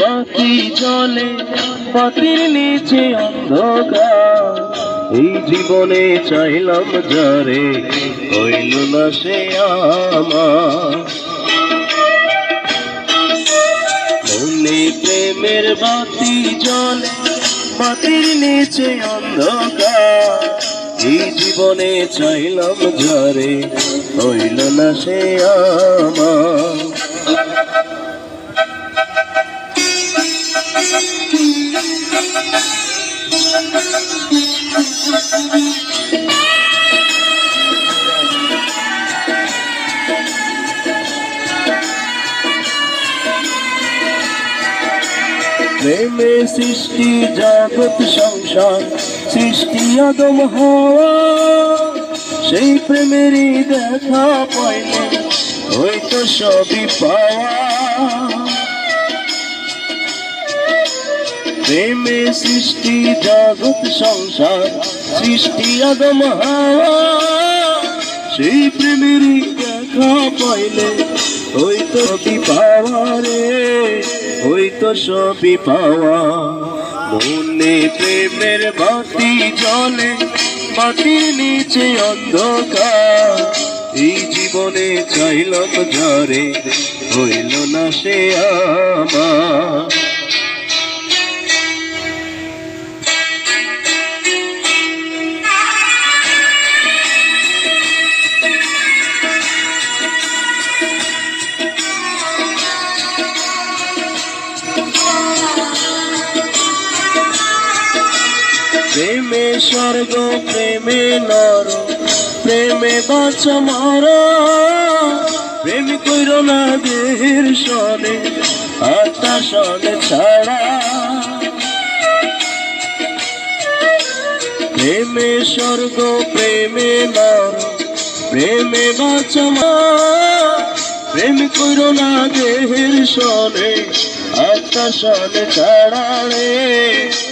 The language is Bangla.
বাতি জলে পাতির নিচে অন্ধকার। এই জীবনে চাইলাম যারে হইল না সে আমার। মনে প্রেমের বাতি জলে বাতির নিচে অন্ধকার। এই জীবনে চাইলাম যারে হইল না সে আমার। প্রেমে সৃষ্টি জগৎ সংসার সৃষ্টি আদম হওয়া। সেই প্রেমেরই দেখা পাইলে হয়তো সবই পাওয়া। প্রেমে সৃষ্টি জগৎ সংসার, সৃষ্টি আদম হওয়া। সেই প্রেমেরই দেখা পাইলে হয়তো সবই পাওয়া রে, হয়তো সবই পাওয়া। মনে প্রেমের বাতি জলে মাটির নিচে অন্ধকার। এই জীবনে চাইলাম যারে হইল না সে আমার। প্রেমে স্বর্গ, প্রেমে নর, প্রেমে বাঁচা মার। প্রেম কইর না দেহের সনে, আত্মা সনে ছাড়া। প্রেমে স্বর্গ, প্রেমে নর, প্রেমে বাঁচা প্রেম কইর না দেহের সনে, আত্মা সনে ছাড়া রে।